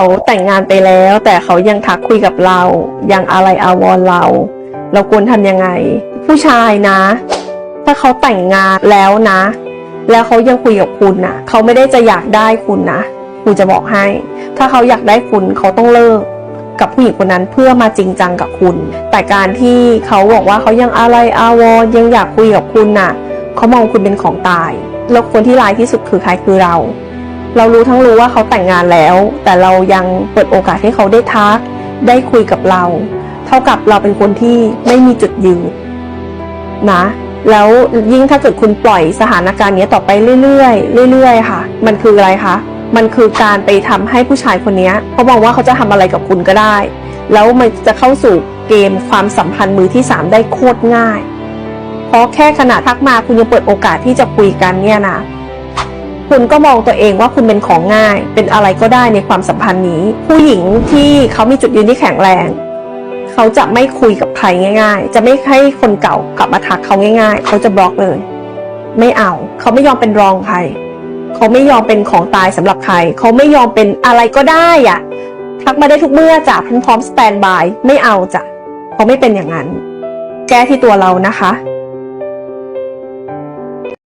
เขาแต่งงานไปแล้ว แต่เขายังทักคุยกับเรา ยังอะไรอาวร์เรา เราควรทำยังไง ผู้ชายนะ ถ้าเขาแต่งงานแล้วนะ แล้วเขายังคุยกับคุณนะเขาไม่ได้จะอยากได้คุณนะครูจะบอกให้ ถ้าเขาอยากได้คุณเขาต้องเลิกกับผู้หญิงคนนั้นเพื่อมาจริงจังกับคุณ แต่การที่เขาบอกว่าเขายังอะไรอาวร์ยังอยากคุยกับคุณน่ะ เขามองคุณเป็นของตาย แล้วคนที่ร้ายที่สุดคือใครคือเรา เรารู้ทั้งรู้ว่าเขาแต่งงานแล้ว แต่เรายังเปิดโอกาสให้เขาได้ทัก ได้คุยกับเรา เท่ากับเราเป็นคนที่ไม่มีจุดยืนนะแล้วยิ่งถ้าเกิดคุณปล่อยสถานการณ์เนี้ยต่อไปเรื่อยๆเรื่อยๆ ค่ะ มันคืออะไรคะ มันคือการไปทำให้ผู้ชายคนเนี้ยเขามองว่าเขาจะทำอะไรกับคุณก็ได้ แล้วมันจะเข้าสู่เกมความสัมพันธ์มือที่สามได้โคตรง่าย เพราะแค่ขนาดทักมาคุณยังเปิดโอกาสที่จะคุยกันเนี่ยนะ คุณก็มองตัวเองว่าคุณเป็นของง่าย เป็นอะไรก็ได้ในความสัมพันธ์นี้ ผู้หญิงที่เขามีจุดยืนที่แข็งแรง เขาจะไม่คุยกับใครง่าย ๆ จะไม่ให้คนเก่ากลับมาทักเขาง่าย ๆ เขาจะบล็อกเลย ไม่เอา เขาไม่ยอมเป็นรองใคร เขาไม่ยอมเป็นของตายสำหรับใคร เขาไม่ยอมเป็นอะไรก็ได้อะทักมาได้ทุกเมื่อจ้ะพร้อมสแตนบาย ไม่เอาจ้ะเขาไม่เป็นอย่างนั้น แก้ที่ตัวเรานะคะ